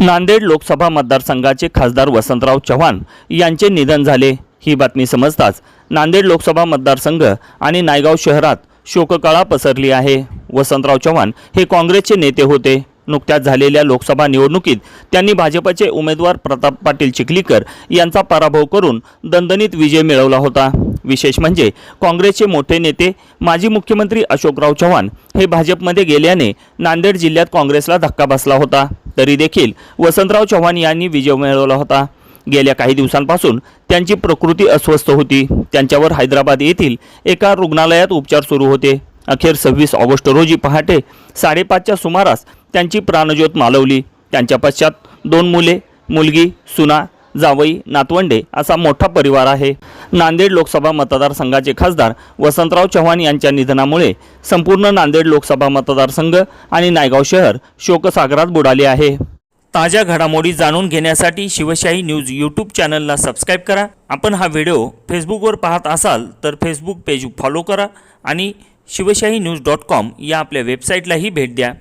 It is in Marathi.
नांदेड लोकसभा मतदारसंघाचे खासदार वसंतराव चव्हाण यांचे निधन झाले. ही बातमी समजताच नांदेड लोकसभा मतदारसंघ आणि नायगाव शहरात शोककळा पसरली आहे. वसंतराव चव्हाण हे काँग्रेसचे नेते होते. नुकत्याच झालेल्या लोकसभा निवडणुकीत त्यांनी भाजपचे उमेदवार प्रताप पाटील चिखलीकर यांचा पराभव करून दणदणीत विजय मिळवला होता. विशेष म्हणजे काँग्रेसचे मोठे नेते माजी मुख्यमंत्री अशोकराव चव्हाण हे भाजपमध्ये गेल्याने नांदेड जिल्ह्यात काँग्रेसला धक्का बसला होता. तरी देखील वसंतराव चव्हाण यांनी विजय मिळवला होता. गेल्या काही दिवसांपासून त्यांची प्रकृती अस्वस्थ होती. त्यांच्यावर हैदराबाद येथील एका रुग्णालयात उपचार सुरू होते. अखेर सव्वीस ऑगस्ट रोजी पहाटे साडेपाचच्या सुमारास त्यांची प्राणज्योत मालवली. त्यांच्या पश्चात दोन मुले मुलगी सुना जावई नातवंडे असा मोठा परिवार आहे. नांदेड लोकसभा मतदारसंघाचे खासदार वसंतराव चव्हाण यांच्या निधनामुळे संपूर्ण नांदेड लोकसभा मतदारसंघ आणि नायगाव शहर शोकसागरात बुडाले आहे. ताज्या घडामोडी जाणून घेण्यासाठी शिवशाही न्यूज यूट्यूब चॅनलला सबस्क्राईब करा. आपण हा व्हिडिओ फेसबुकवर पाहत असाल तर फेसबुक पेज फॉलो करा आणि शिवशाही न्यूज डॉट कॉम या आपल्या वेबसाईटलाही भेट द्या.